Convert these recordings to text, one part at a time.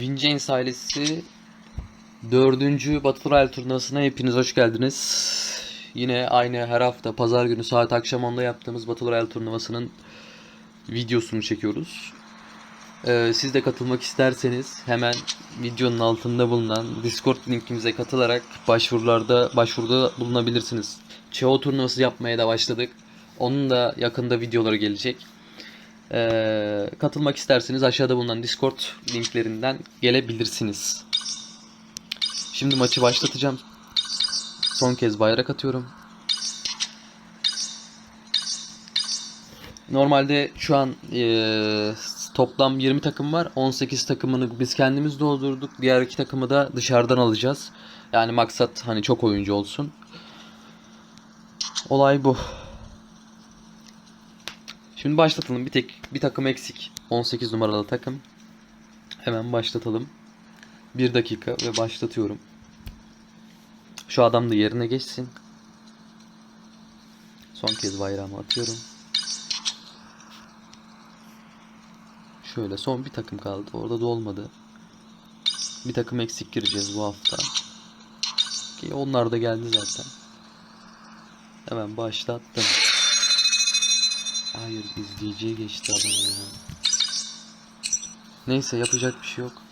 Vincennes ailesi 4. Battle Royale turnuvasına hepiniz hoş geldiniz. Yine aynı her hafta pazar günü saat akşam 10'da yaptığımız Battle Royale turnuvasının videosunu çekiyoruz. Ee, siz de katılmak isterseniz hemen videonun altında bulunan Discord linkimize katılarak başvurularda başvuruda bulunabilirsiniz. Çeo turnuvası yapmaya da başladık. Onun da yakında videoları gelecek. Ee, katılmak isterseniz aşağıda bulunan Discord linklerinden gelebilirsiniz. Şimdi maçı başlatacağım. Son kez bayrak atıyorum. Normalde şu an eee, toplam 20 takım var. 18 takımını biz kendimiz doldurduk. Diğer iki takımı da dışarıdan alacağız. Yani maksat hani çok oyuncu olsun. Olay bu. Şimdi başlatalım. Bir tek bir takım eksik. 18 numaralı takım. Hemen başlatalım. Bir dakika ve başlatıyorum. Şu adam da yerine geçsin. Son kez bayrağımı atıyorum. Şöyle son bir takım kaldı. Orada da olmadı. Bir takım eksik gireceğiz bu hafta. Ki onlar da geldi zaten. Hemen başlattım. Hayır izleyiciye geçti adam ya. Neyse yapacak bir şey yok.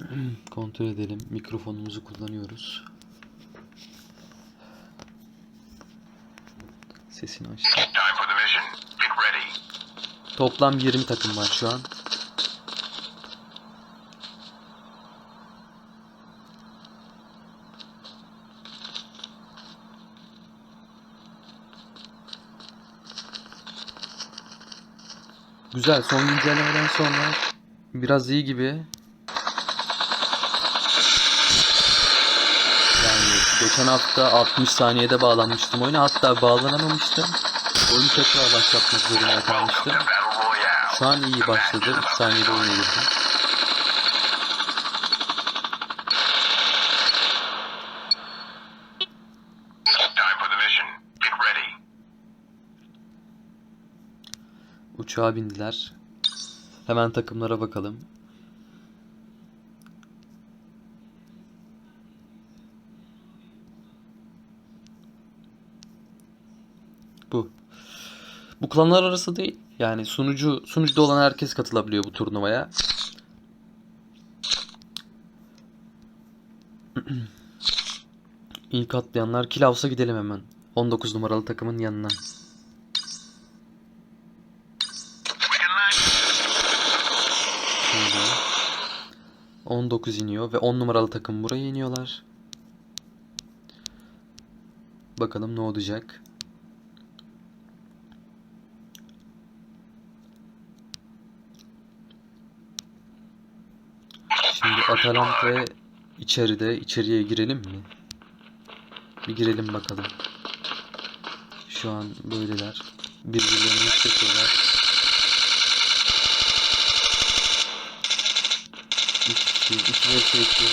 Kontrol edelim. Mikrofonumuzu kullanıyoruz. Sesini açtım. Toplam 20 takım var şu an. Güzel. Son güncellemeden sonra biraz iyi gibi. Yani geçen hafta 60 saniyede bağlanmıştım oyuna. Hatta bağlanamamıştım. Oyunu tekrar başlatmak zorunda kalmıştım. Şu an iyi başladı. 2 saniyede oyuna. Uçağa bindiler. Hemen takımlara bakalım. Bu. Bu klanlar arası değil. Yani sunucu sunucuda olan herkes katılabiliyor bu turnuvaya. İlk atlayanlar Kilavs'a gidelim hemen. 19 numaralı takımın yanına. Şöyle. 19 iniyor ve 10 numaralı takım buraya iniyorlar. Bakalım ne olacak. Atalanta içeride. içeriye girelim mi? Bir girelim bakalım. Şu an böyleler. Birbirlerini yükseliyorlar. İki iki vs iki.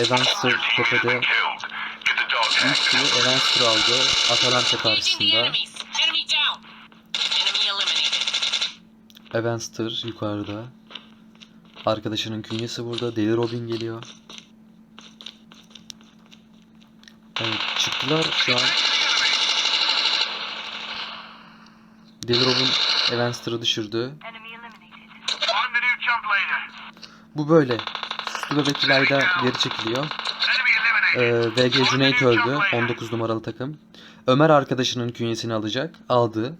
Evanster tepede. kili Evanster aldı. Atalanta karşısında. Evanster yukarıda. Arkadaşının künyesi burada. Deli Robin geliyor. Evet çıktılar şu an. Deli Robin Evanster'ı düşürdü. Bu böyle. Süslü Bebek İlayda geri çekiliyor. Ee, VG Cüneyt öldü. 19 numaralı takım. Ömer arkadaşının künyesini alacak. Aldı.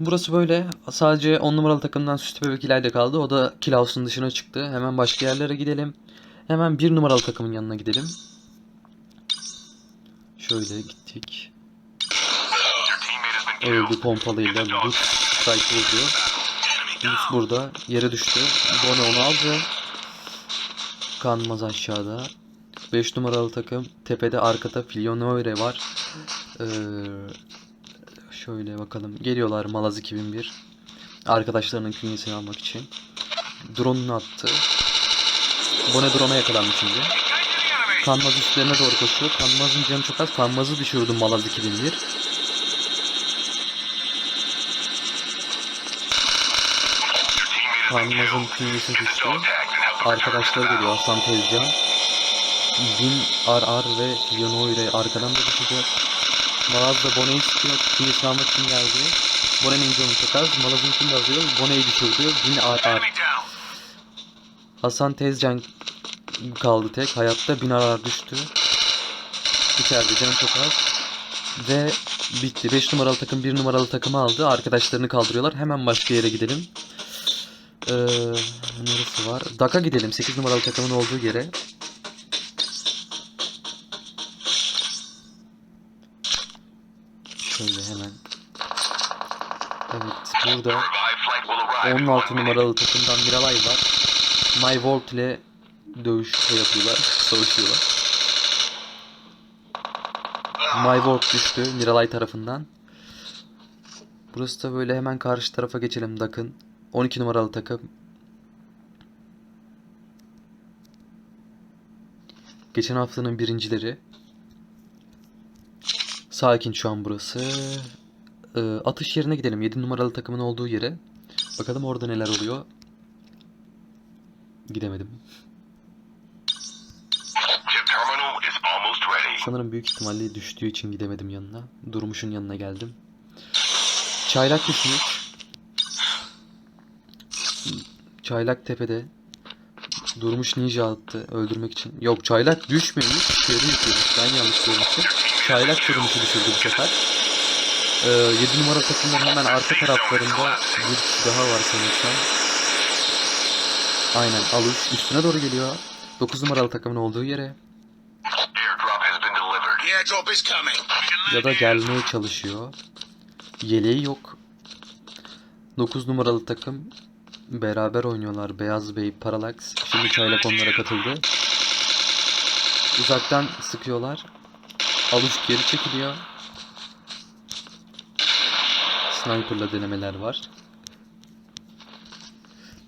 Burası böyle. Sadece 10 numaralı takımdan Süslü Bebek İlayda kaldı. O da Kilaus'un dışına çıktı. Hemen başka yerlere gidelim. Hemen 1 numaralı takımın yanına gidelim. Şöyle gittik. Öldü pompalıyla. Lut strike vurdu. Lut burada. Yere düştü. Bone onu aldı. Kanmaz aşağıda. 5 numaralı takım. Tepede arkada Filionoire var. Ee, şöyle bakalım. Geliyorlar Malaz 2001. Arkadaşlarının künyesini almak için. Drone'unu attı. Bone drone'a yakalandı şimdi. Kanmaz üstlerine doğru koşuyor. Kanmaz'ın canı çok az. Kanmaz'ı düşürdü Malaz 2001. Your teammate has been Kanmaz'ın künyesi düştü. Arkadaşları geliyor. Hasan Tezcan. Bin Ar ve Yonoire arkadan da düşecek. Malaz da Bone'yi sıkıyor. Künyesini almak için geldi. Bone'nin canı çok az. Malaz'ınkini de alıyor. Bone'yi düşürdü. Bin Ar. Hasan Tezcan kaldı tek. Hayatta binalar düştü. İçeride canı çok az. Ve bitti. 5 numaralı takım 1 numaralı takımı aldı. Arkadaşlarını kaldırıyorlar. Hemen başka yere gidelim. Ee, neresi var? Dak'a gidelim. 8 numaralı takımın olduğu yere. Burada Revive flight will arrive in 16 one minute. numaralı takımdan Miralay var. My Volt ile dövüş yapıyorlar, savaşıyorlar. My Volt düştü Miralay tarafından. Burası da böyle hemen karşı tarafa geçelim Dak'ın. 12 numaralı takım. Geçen haftanın birincileri. Sakin şu an burası. Ee, atış yerine gidelim. 7 numaralı takımın olduğu yere. Bakalım orada neler oluyor. Gidemedim. Sanırım büyük ihtimalle düştüğü için gidemedim yanına. Durmuş'un yanına geldim. Çaylak düşmüş. Çaylak tepede. Durmuş ninja attı öldürmek için. Yok çaylak düşmemiş. Yıkıyormuş. Ben yanlış görmüşüm. Çaylak Durmuş'u düşürdü bu sefer. Ee, 7 numara takımın hemen arka taraflarında bir kişi daha var sanırsam. Aynen Aluş üstüne doğru geliyor. 9 numaralı takımın olduğu yere. Ya da gelmeye çalışıyor. Yeleği yok. 9 numaralı takım beraber oynuyorlar. Beyaz Bey, Parallax. Şimdi Çaylak onlara katıldı. Uzaktan sıkıyorlar. Aluş geri çekiliyor. Sniper'la denemeler var.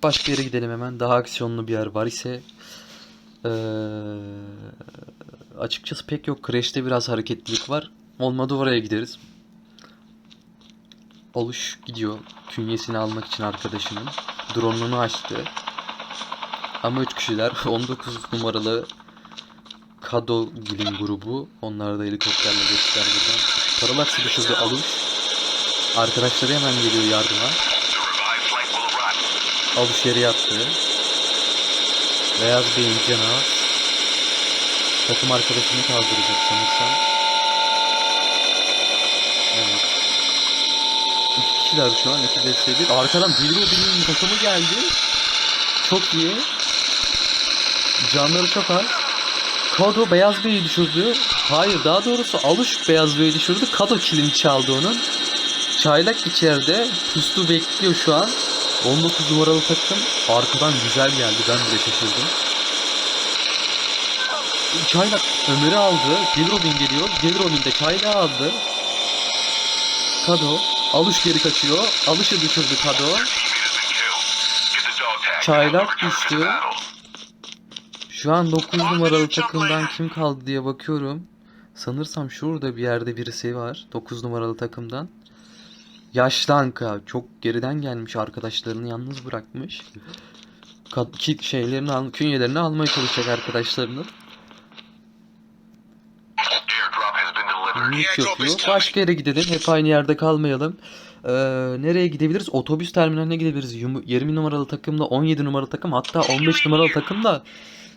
Başka yere gidelim hemen. Daha aksiyonlu bir yer var ise eee, açıkçası pek yok. Crash'te biraz hareketlilik var. Olmadı oraya gideriz. Oluş gidiyor. Künyesini almak için arkadaşının. Drone'unu açtı. Ama 3 kişiler. 19 numaralı Kado Gil'in grubu. Onlar da helikopterle geçtiler buradan. Parallax'ı düşürdü Aluş. Arkadaşları hemen geliyor yardıma. Aluş yere yattı. Beyaz Bey'in canı az. Takım arkadaşını kaldıracak sanırsam. Evet. İki kişiler şu an. iki vs 1. Arkadan Bilbo'nun takımı geldi. Çok iyi. Canları çok az. Kado Beyaz Bey'i düşürdü. Hayır daha doğrusu Aluş Beyaz Bey'i düşürdü. Kado kilini çaldı onun. Çaylak içeride. Puslu bekliyor şu an. 19 numaralı takım arkadan güzel geldi. Ben bile şaşırdım. Çaylak Ömer'i aldı. Gilrobin geliyor. Gilrobin de Çaylak'ı aldı. Kado. Alış geri kaçıyor. Alış'ı düşürdü Kado. Çaylak düştü. Şu an 9 numaralı takımdan kim kaldı diye bakıyorum. Sanırsam şurada bir yerde birisi var. 9 numaralı takımdan. Yaşlı Anka çok geriden gelmiş arkadaşlarını yalnız bırakmış. Ki şeylerini al, künyelerini almaya çalışacak arkadaşlarını. Mute yapıyor. Başka yere gidelim. Hep aynı yerde kalmayalım. Ee, nereye gidebiliriz? Otobüs terminaline gidebiliriz. Yum- 20 numaralı takımla 17 numaralı takım hatta 15 numaralı takım da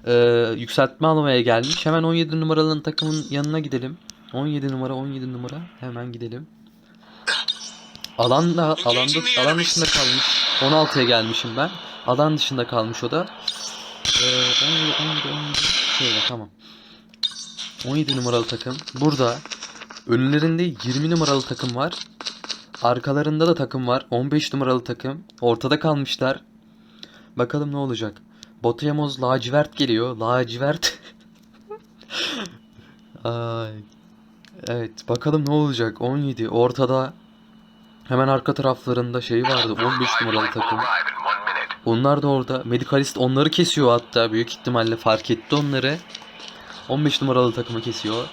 e, yükseltme almaya gelmiş. Hemen 17 numaralı takımın yanına gidelim. 17 numara 17 numara hemen gidelim. Alanda alanda alan dışında kalmış. 16'ya gelmişim ben. Alan dışında kalmış o da. Ee, 17 17 17 şöyle tamam. 17 numaralı takım burada. Önlerinde 20 numaralı takım var. Arkalarında da takım var. 15 numaralı takım. Ortada kalmışlar. Bakalım ne olacak. Botayamoz lacivert geliyor. Lacivert. Ay. Evet bakalım ne olacak. 17 ortada. Hemen arka taraflarında şey vardı. 15 The revive numaralı takım. Onlar da orada. Medikalist onları kesiyor hatta. Büyük ihtimalle fark etti onları. 15 numaralı takımı kesiyor.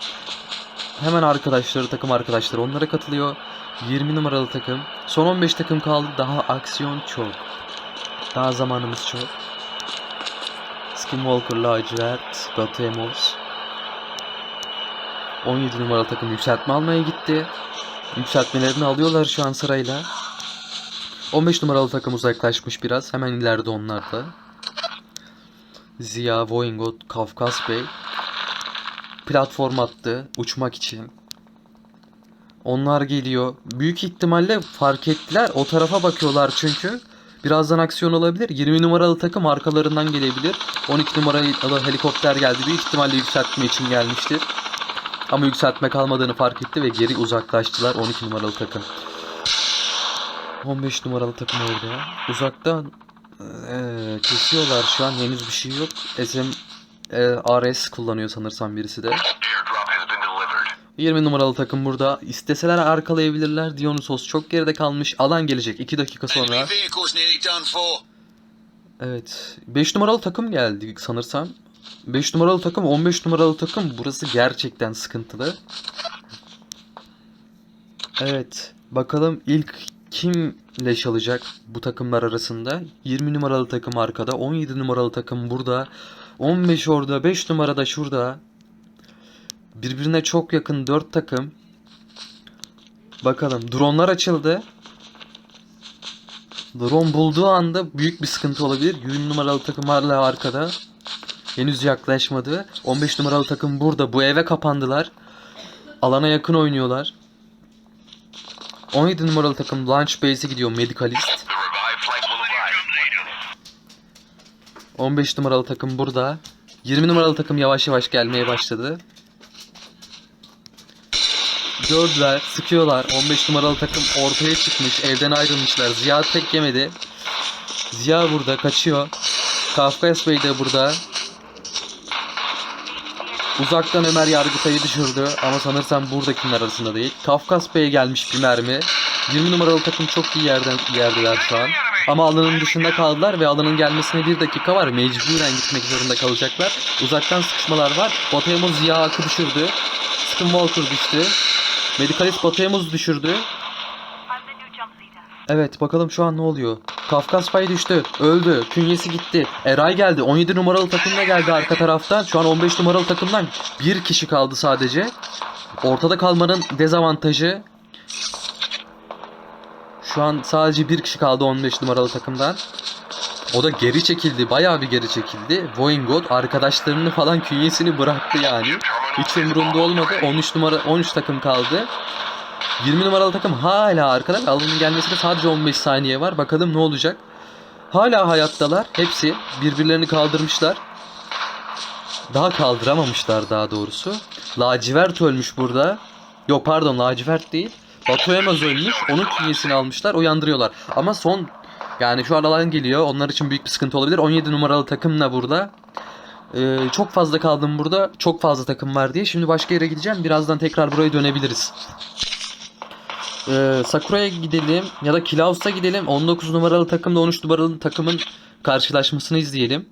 Hemen arkadaşları, takım arkadaşları onlara katılıyor. 20 numaralı takım. Son 15 takım kaldı. Daha aksiyon çok. Daha zamanımız çok. Skinwalker, Lacivert, Emos. 17 numaralı takım yükseltme almaya gitti. Yükseltmelerini alıyorlar şu an sırayla. 15 numaralı takım uzaklaşmış biraz. Hemen ileride onlar da. Ziya, Voingot, Kafkas Bey. Platform attı uçmak için. Onlar geliyor. Büyük ihtimalle fark ettiler. O tarafa bakıyorlar çünkü. Birazdan aksiyon olabilir. 20 numaralı takım arkalarından gelebilir. 12 numaralı helikopter geldi. Büyük ihtimalle yükseltme için gelmiştir. Ama yükseltme kalmadığını fark etti ve geri uzaklaştılar 12 numaralı takım. 15 numaralı takım orada. Uzaktan eee, kesiyorlar şu an henüz bir şey yok. SM eee, RS kullanıyor sanırsam birisi de. Airdrop has been delivered. 20 numaralı takım burada. İsteseler arkalayabilirler. Dionysos çok geride kalmış. Alan gelecek 2 dakika sonra. Evet. 5 numaralı takım geldi sanırsam. 5 numaralı takım, 15 numaralı takım. Burası gerçekten sıkıntılı. Evet. Bakalım ilk kim leş alacak bu takımlar arasında? 20 numaralı takım arkada, 17 numaralı takım burada, 15 orada, 5 numarada şurada. Birbirine çok yakın 4 takım. Bakalım dronlar açıldı. Drone bulduğu anda büyük bir sıkıntı olabilir. 20 numaralı takım hala arkada. Henüz yaklaşmadı. 15 numaralı takım burada. Bu eve kapandılar. Alana yakın oynuyorlar. 17 numaralı takım launch base'e gidiyor Medicalist. The revived flight will arrive. 15 numaralı takım burada. 20 numaralı takım yavaş yavaş gelmeye başladı. Gördüler, sıkıyorlar. 15 numaralı takım ortaya çıkmış, evden ayrılmışlar. Ziya tek yemedi. Ziya burada, kaçıyor. Kafkas Bey de burada. Uzaktan Ömer Yargıtay'ı düşürdü ama sanırsam buradakiler arasında değil. Kafkas Bey'e gelmiş bir mermi. 20 numaralı takım çok iyi yerden yerdeler şu an. Ama alanın dışında kaldılar ve alanın gelmesine bir dakika var. Mecburen gitmek zorunda kalacaklar. Uzaktan sıkışmalar var. Botayamuz Ziya Ak'ı düşürdü. Skinwalker düştü. Medikalist Botayamuz düşürdü. Evet bakalım şu an ne oluyor. Kafkas Pay düştü. Öldü. Künyesi gitti. Eray geldi. 17 numaralı takımla geldi arka taraftan. Şu an 15 numaralı takımdan bir kişi kaldı sadece. Ortada kalmanın dezavantajı. Şu an sadece bir kişi kaldı 15 numaralı takımdan. O da geri çekildi. Bayağı bir geri çekildi. Voingot arkadaşlarını falan künyesini bıraktı yani. Hiç umurunda olmadı. 13 numara 13 takım kaldı. 20 numaralı takım hala arkada. Alanın gelmesine sadece 15 saniye var. Bakalım ne olacak. Hala hayattalar. Hepsi birbirlerini kaldırmışlar. Daha kaldıramamışlar daha doğrusu. Lacivert ölmüş burada. Yok pardon lacivert değil. Batu Emaz ölmüş. Onun künyesini almışlar. Uyandırıyorlar. Ama son yani şu an alan geliyor. Onlar için büyük bir sıkıntı olabilir. 17 numaralı takımla burada. Ee, çok fazla kaldım burada. Çok fazla takım var diye. Şimdi başka yere gideceğim. Birazdan tekrar buraya dönebiliriz. Ee, Sakura'ya gidelim ya da Kilaus'a gidelim. 19 numaralı takımla 13 numaralı takımın karşılaşmasını izleyelim.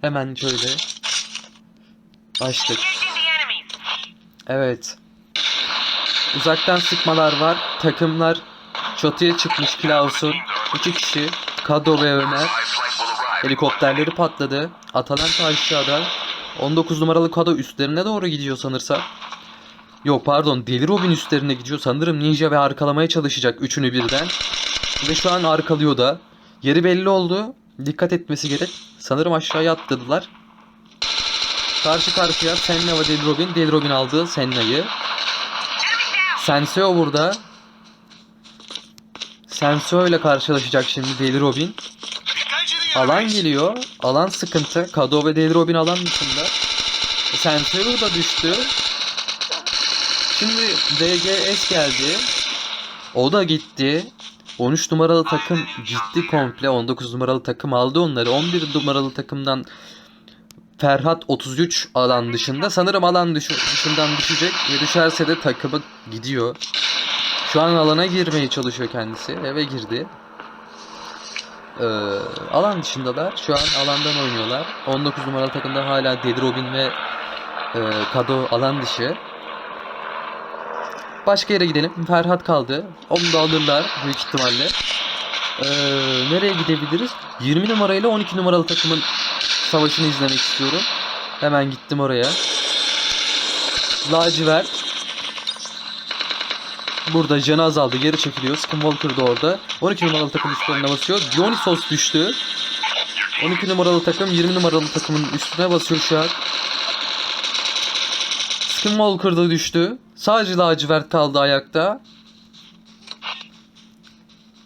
Hemen şöyle. Başlık. Evet. Uzaktan sıkmalar var. Takımlar çatıya çıkmış Klaus'un. İki kişi. Kado ve Ömer. Helikopterleri patladı. Atalanta aşağıda. 19 numaralı Kado üstlerine doğru gidiyor sanırsam. Yok pardon Deli Robin üstlerine gidiyor. Sanırım Ninja ve arkalamaya çalışacak üçünü birden. Ve şu an arkalıyor da. Yeri belli oldu. Dikkat etmesi gerek. Sanırım aşağıya atladılar. Karşı karşıya Senna ve Deli Robin. Deli Robin aldı Senna'yı. Senseo burada. Senseo ile karşılaşacak şimdi Deli Robin. Alan geliyor. Alan sıkıntı. Kado ve Deli Robin alan dışında. Senseo da düştü. DGS geldi. O da gitti. 13 numaralı takım gitti komple. 19 numaralı takım aldı onları. 11 numaralı takımdan Ferhat 33 alan dışında. Sanırım alan dışı, dışından düşecek ve düşerse de takımı gidiyor. Şu an alana girmeye çalışıyor kendisi. Eve girdi. Ee, alan dışındalar. Şu an alandan oynuyorlar. 19 numaralı takımda hala Deli Robin ve e, Kado alan dışı. Başka yere gidelim. Ferhat kaldı. Onu da alırlar büyük ihtimalle. Ee, nereye gidebiliriz? 20 numarayla 12 numaralı takımın savaşını izlemek istiyorum. Hemen gittim oraya. Lacivert. Burada canı azaldı. Geri çekiliyor. Skinwalker da orada. 12 numaralı takım üstlerine basıyor. Dionysos düştü. 12 numaralı takım 20 numaralı takımın üstüne basıyor şu an. Skinwalker da düştü. Sadece lacivert kaldı ayakta.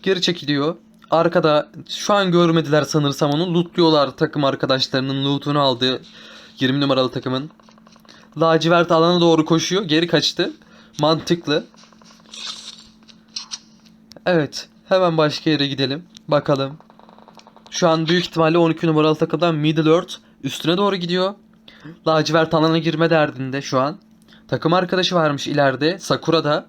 Geri çekiliyor. Arkada şu an görmediler sanırsam onu. Lootluyorlar takım arkadaşlarının lootunu aldı. 20 numaralı takımın. Lacivert alana doğru koşuyor. Geri kaçtı. Mantıklı. Evet. Hemen başka yere gidelim. Bakalım. Şu an büyük ihtimalle 12 numaralı takımdan Middle Earth üstüne doğru gidiyor. Lacivert alana girme derdinde şu an. Takım arkadaşı varmış ileride. Sakura'da.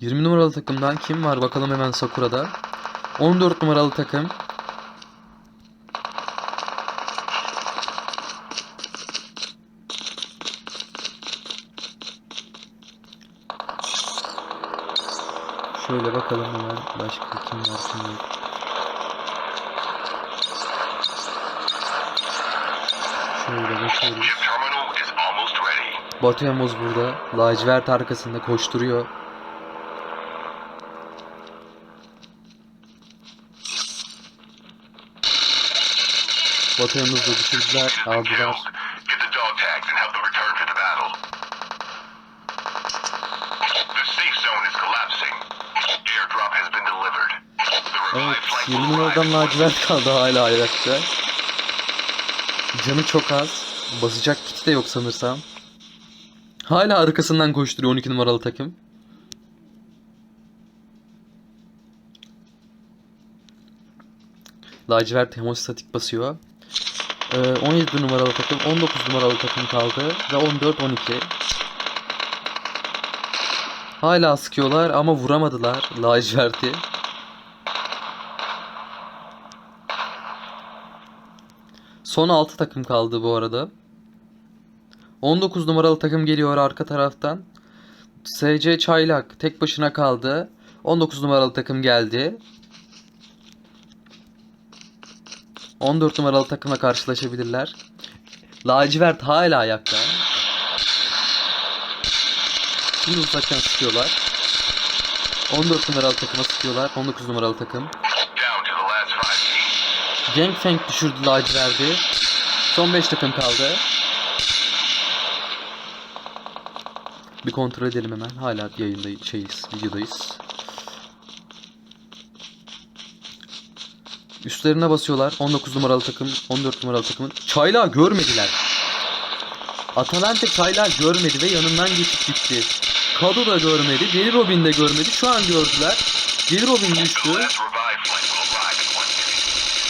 20 numaralı takımdan kim var bakalım hemen Sakura'da. 14 numaralı takım. Şöyle bakalım hemen başka kim var kim. Şöyle bakıyoruz. Yamuz burada. Lacivert arkasında koşturuyor. Batu Yamuz'u düşürdüler, aldılar. Evet, revived flight 20 will numaradan lacivert kaldı hala ayakta. Canı çok az. Basacak kiti de yok sanırsam. Hala arkasından koşturuyor 12 numaralı takım. Lacivert hemostatik basıyor. Ee, 17 numaralı takım, 19 numaralı takım kaldı ve 14-12. Hala sıkıyorlar ama vuramadılar laciverti. Son 6 takım kaldı bu arada. 19 numaralı takım geliyor arka taraftan. SC Çaylak tek başına kaldı. 19 numaralı takım geldi. 14 numaralı takımla karşılaşabilirler. Lacivert hala ayakta. Şimdi uzaktan sıkıyorlar. 14 numaralı takıma sıkıyorlar. 19 numaralı takım. Teams. Gangfang düşürdü laciverdi. Son 5 takım kaldı. Bir kontrol edelim hemen. Hala yayında şeyiz, videodayız. Üstlerine basıyorlar. 19 numaralı takım, 14 numaralı takımın. Çayla görmediler. Atalante Çayla görmedi ve yanından geçip gitti. Kado da görmedi, Deli Robin de görmedi. Şu an gördüler. Deli Robin düştü.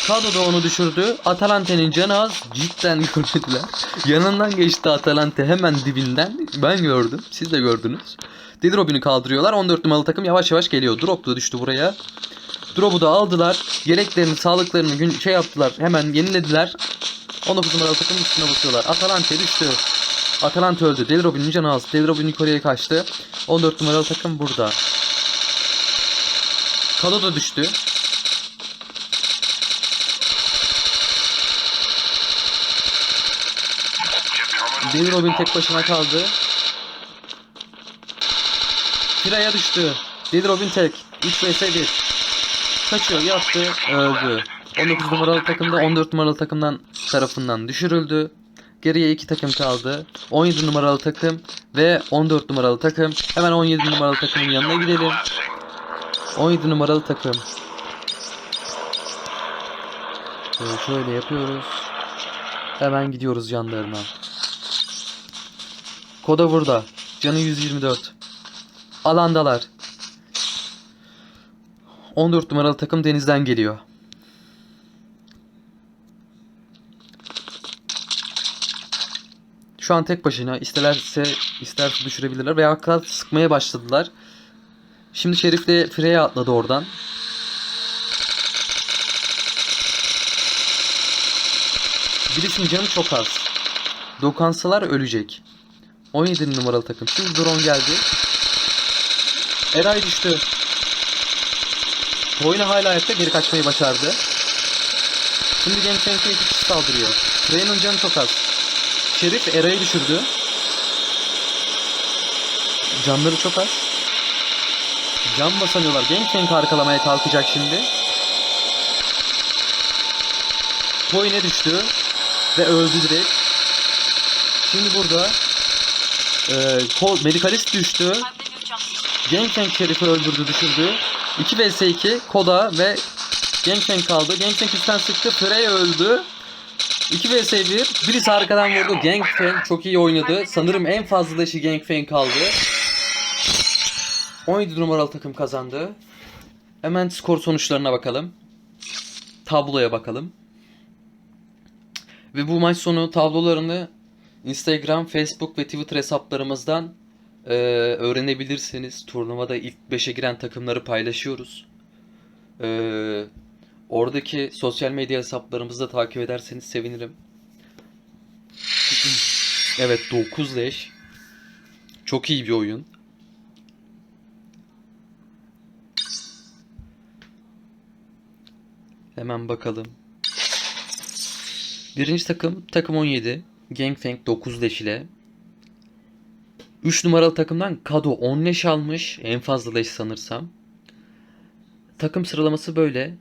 Kado da onu düşürdü. Atalante'nin canı az. Cidden görmediler. Yanından geçti Atalante hemen dibinden. Ben gördüm. Siz de gördünüz. Deli Robin'i kaldırıyorlar. 14 numaralı takım yavaş yavaş geliyor. Drop da düştü buraya. Drop'u da aldılar. Gereklerini, sağlıklarını gün şey yaptılar. Hemen yenilediler. 19 numaralı takım üstüne basıyorlar. Atalante düştü. Atalante öldü. Deli Robin'in canı az. Robin yukarıya kaçtı. 14 numaralı takım burada. Kado da düştü. İs Robin tek başına kaldı. Firaya düştü. Deli Robin tek. 3 vs 1. Kaçıyor yattı öldü. 19 numaralı takımda 14 numaralı takımdan tarafından düşürüldü. Geriye 2 takım kaldı. 17 numaralı takım ve 14 numaralı takım. Hemen 17 numaralı takımın yanına gidelim. collapsing. 17 numaralı takım. Şöyle, şöyle yapıyoruz. Hemen gidiyoruz yanlarına. Koda burada. Canı 124. Alandalar. 14 numaralı takım denizden geliyor. Şu an tek başına isterlerse ister düşürebilirler veya kadar sıkmaya başladılar. Şimdi Şerif de Freya atladı oradan. Birisinin canı çok az. Dokansalar ölecek. 17 numaralı takım. Şimdi drone geldi. Eray düştü. Oyunu hala ayakta geri kaçmayı başardı. Şimdi Gangplank'e iki kişi saldırıyor. Rey'nin canı çok az. Şerif Eray'ı düşürdü. Canları çok az. Can basamıyorlar. Gangplank arkalamaya kalkacak şimdi. Toyne düştü. Ve öldü direkt. Şimdi burada e, Kol, Medikalist düştü. Gangplank Şerif'i öldürdü düşürdü. 2 vs 2 Koda ve Gangplank kaldı. Gangplank üstten sıktı. Frey öldü. 2 vs 1. Birisi arkadan vurdu. Gangplank çok iyi oynadı. Sanırım en fazla leşi Gangplank kaldı. 17 numaralı takım kazandı. Hemen skor sonuçlarına bakalım. Tabloya bakalım. Ve bu maç sonu tablolarını Instagram, Facebook ve Twitter hesaplarımızdan eee, öğrenebilirsiniz. Turnuvada ilk 5'e giren takımları paylaşıyoruz. Eee, oradaki sosyal medya hesaplarımızı da takip ederseniz sevinirim. Evet 9 leş. Çok iyi bir oyun. Hemen bakalım. Birinci takım takım 17. Gangfeng 9 leş ile. 3 numaralı takımdan Kado 10 leş almış. En fazla leş sanırsam. Takım sıralaması böyle.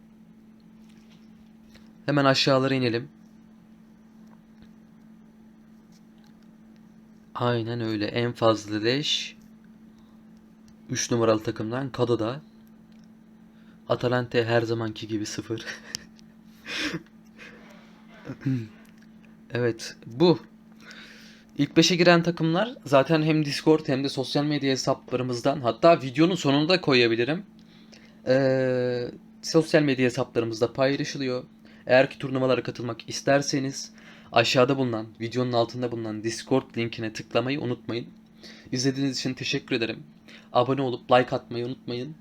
Hemen aşağılara inelim. Aynen öyle. En fazla leş 3 numaralı takımdan Kado'da. Atalante her zamanki gibi sıfır. evet bu. İlk 5'e giren takımlar zaten hem Discord hem de sosyal medya hesaplarımızdan hatta videonun sonunda koyabilirim. Ee, sosyal medya hesaplarımızda paylaşılıyor. Eğer ki turnuvalara katılmak isterseniz aşağıda bulunan videonun altında bulunan Discord linkine tıklamayı unutmayın. İzlediğiniz için teşekkür ederim. Abone olup like atmayı unutmayın.